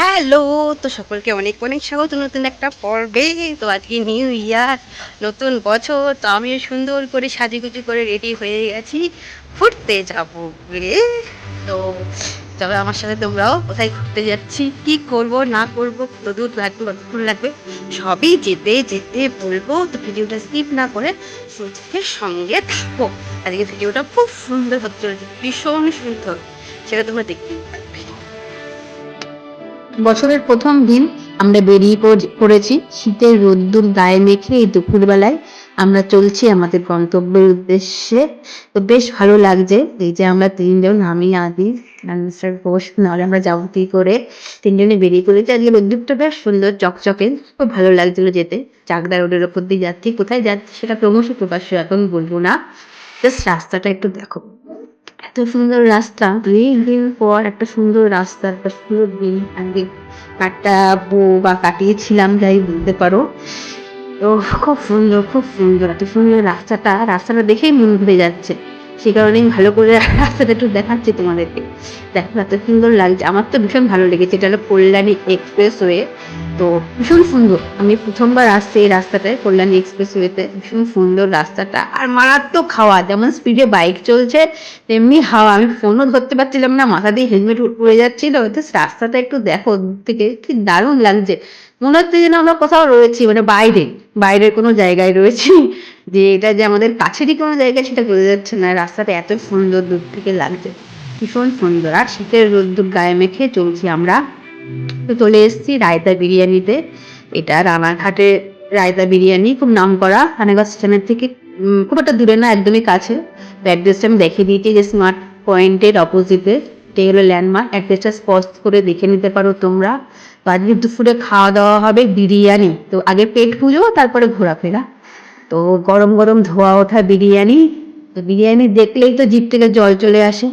Hello, তো সকলকে অনেক অনেক স্বাগত নতুন একটা পর্বে। তো আজকে নিউ ইয়ার নতুন বছর, তো আমিও সুন্দর করে সাজুগুজু করে রেডি হয়ে গেছি। ঘুরতে যাব তো তবে আমার সাথে তোমরাও কোথায় ঘুরতে যাচ্ছি, কি করব, না করব কত দূর লাগবে, কতক্ষণ লাগবে, সবই যেতে যেতে বলব। তো ভিডিওটা স্কিপ না করে সুযোগের সঙ্গে থাকব আজকে ভিডিওটা খুব সুন্দর হতে চলেছে ভীষণ সুন্দর। সেটা তোমরা দেখতে বছরের প্রথম দিন আমরা বেরিয়ে পড়েছি। শীতের রোদ্দুর গায়ে মেখে এই দুপুরবেলায় আমরা চলছি আমাদের গন্তব্যের উদ্দেশ্যে। তো বেশ ভালো লাগছে এই যে আমরা তিনজন, আমি, আদি ঘোষ, নাহলে আমরা যাব কি করে? তিনজনে বেরিয়ে পড়েছি। আজকে রোদ্দুরটা বেশ সুন্দর, চকচকে। খুব ভালো লাগছিল যেতে। চাকদা রোডের ওপর দিয়ে যাচ্ছি। কোথায় যাচ্ছি সেটা ক্রমশ প্রকাশ্য এখন বলব না। জাস্ট রাস্তাটা একটু দেখো। এত সুন্দর রাস্তা। দিন দিন পর একটা সুন্দর রাস্তা, একটা সুন্দর দিন একটা বউ বা কাটিয়েছিলাম, যাই বলতে পারো। তো খুব সুন্দর খুব সুন্দর, এত সুন্দর রাস্তাটা। রাস্তাটা দেখেই মন ভরে যাচ্ছে। সেই কারণেই ভালো করে রাস্তাটা একটু দেখাচ্ছি তোমাদেরকে। দেখো, এত সুন্দর লাগছে। আমার তো ভীষণ ভালো লেগেছে। এটা হলো কল্যাণী এক্সপ্রেস ওয়ে তো ভীষণ সুন্দর। আমি প্রথমবার আসছি এই রাস্তাটায়, কল্যাণী এক্সপ্রেস ওয়েতে ভীষণ সুন্দর রাস্তাটা। আর মারাত্মক হাওয়া। যেমন স্পিডে বাইক চলছে, তেমনি হাওয়া। আমি ফোনও ধরতে পারছিলাম না। মাথা দিয়ে হেলমেট পড়ে যাচ্ছিল। তো রাস্তাটা একটু দেখো থেকে কি দারুণ লাগছে। মনে হচ্ছে যেন আমরা কোথাও রয়েছি মানে বাইরে। বাইরের কোনো জায়গায় রয়েছি, যে এটা যে আমাদের কাছেরই কোনো জায়গা সেটা বোঝা যাচ্ছে না। রাস্তাটা এত সুন্দর দূর থেকে লাগছে। ভীষণ সুন্দর। আর শীতের রোদ্দুর গায়ে মেখে চলছি আমরা। তো চলে এসেছি রায়তা বিরিয়ানিতে। এটা রানাঘাটে রায়তা বিরিয়ানি, খুব নাম করা রানাঘাট স্টেশনের থেকে খুব একটা দূরে না, একদমই কাছে। তো অ্যাড্রেসটা আমি দেখিয়ে দিয়েছি যে স্মার্ট পয়েন্টের অপোজিটে এটাই হলো ল্যান্ডমার্ক অ্যাড্রেসটা স্পষ্ট করে দেখে নিতে পারো তোমরা। তো আজকে দুপুরে খাওয়া দাওয়া হবে বিরিয়ানি। তো আগে পেট পুজো, তারপরে ঘোরাফেরা। তো গরম গরম ধোয়া ওঠা বিরিয়ানি। তো বিরিয়ানি দেখলেই তো জিভ থেকে জল চলে আসে।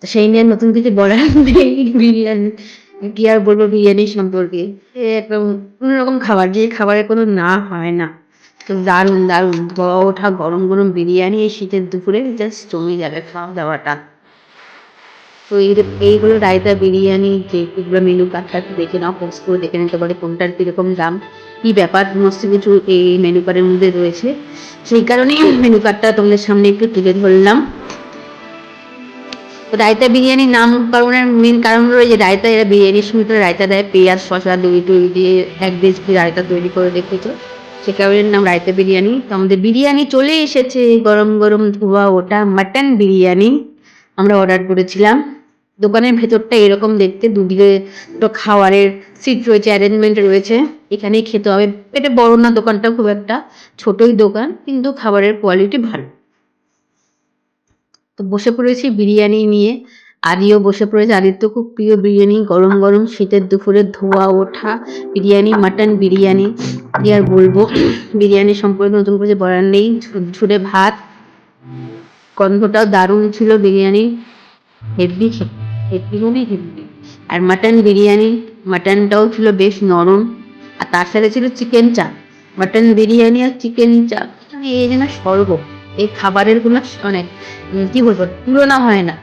তো সেই নিয়ে নতুন কিছু বলার নেই বিরিয়ানি। কি আর বলব বিরিয়ানি সম্পর্কে। একদম রকম খাবার যে খাবারের কোনো না হয় না। তো দারুণ দারুণ। ধোয়া ওঠা গরম গরম বিরিয়ানি এই শীতের দুপুরে জাস্ট জমে যাবে খাওয়া দাওয়াটা। তো এই এইগুলো রায়তা বিরিয়ানি, যে এগুলো মেনু কার্ডটা দেখে নাও পোস্ট করে দেখে নিতে পারে, কোনটার কীরকম দাম, কী ব্যাপার সমস্ত কিছু এই মেনু কার্ডের মধ্যে রয়েছে। সেই কারণেই মেনু কার্ডটা তোমাদের সামনে একটু তুলে ধরলাম। তো রায়তা বিরিয়ানির নাম কারণের মেন কারণ হলো যে রায়তা, এরা বিরিয়ানির তো রায়তা দেয়, পেঁয়াজ শশা দই, টই দিয়ে এক রেসিপি রায়তা তৈরি করে রেখেছে। সে কারণের নাম রায়তা বিরিয়ানি। তো আমাদের বিরিয়ানি চলে এসেছে, গরম গরম ধোয়া ওটা মাটন বিরিয়ানি, আমরা অর্ডার করেছিলাম। দোকানের ভেতরটা এরকম দেখতে, দুদিকে দুটো খাওয়ারের সিট রয়েছে অ্যারেঞ্জমেন্ট রয়েছে। এখানেই খেতে হবে। এটা বড় না দোকানটা, খুব একটা ছোটই দোকান, কিন্তু খাবারের কোয়ালিটি ভালো। তো বসে পড়েছি বিরিয়ানি নিয়ে। আদিও বসে পড়েছে। আদির তো খুব প্রিয় বিরিয়ানি, গরম গরম শীতের দুপুরে ধোয়া, ওঠা, বিরিয়ানি মাটন বিরিয়ানি। কি আর বলব? বিরিয়ানি সম্পর্কে নতুন করে বলার নেই। ঝুড়ে ভাত। গন্ধটাও দারুণ ছিল বিরিয়ানি হেভি হেভি হেভি। আর মাটন বিরিয়ানি মাটনটাও ছিল বেশ নরম। আর তার সাথে ছিল চিকেন চাপ। মাটন বিরিয়ানি আর চিকেন চাপ। মানে এই যেন স্বর্গ। এই খাবারের কোনো মানে কি বলব, তুলনা হয় না।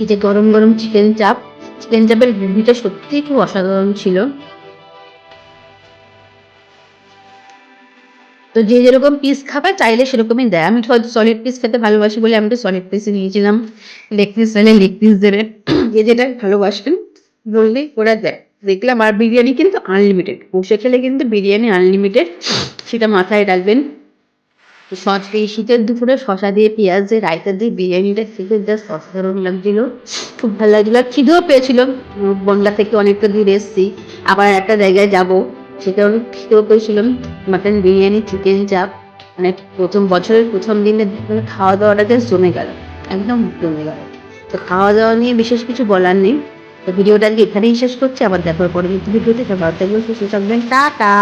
এই যে গরম গরম চিকেন চাপ, চিকেন চাপের গ্রেভিটা সত্যিই খুব অসাধারণ ছিল। তো যে যেরকম পিস খাবে চাইলে সেরকমই দেয়। আমি হয়তো সলিড পিস খেতে ভালোবাসি বলে আমি তো সলিড পিসই নিয়েছিলাম। লেগ পিস চাইলে লেগ পিস দেবে। যে যেটা ভালোবাসবেন, বললেই ওরা দেয়। দেখলাম আর বিরিয়ানি কিন্তু আনলিমিটেড বসে খেলে কিন্তু বিরিয়ানি আনলিমিটেড সেটা মাথায় রাখবেন। শীতের দুপুরে শশা দিয়ে, পেঁয়াজ দিয়ে, রায়তা দিয়ে বিরিয়ানিটা খেতে জাস্ট অসাধারণ লাগছিল। খুব ভালো লাগছিল। খিদেও পেয়েছিল। বনগা থেকে অনেকটা দূর এসেছি। আবার একটা জায়গায় যাব। সেটা আমি খিদেও পেয়েছিলাম। মাটন বিরিয়ানি চিকেন চাপ মানে প্রথম বছরের প্রথম দিনে খাওয়া দাওয়াটা জাস্ট জমে গেল, একদম জমে গেল। তো খাওয়া দাওয়া নিয়ে বিশেষ কিছু বলার নেই। তো ভিডিওটা আজকে এখানেই শেষ করছি, আবার দেখার পরে ভিডিওতে। ভালো থাকবেন, সুস্থ থাকবেন। টাটা!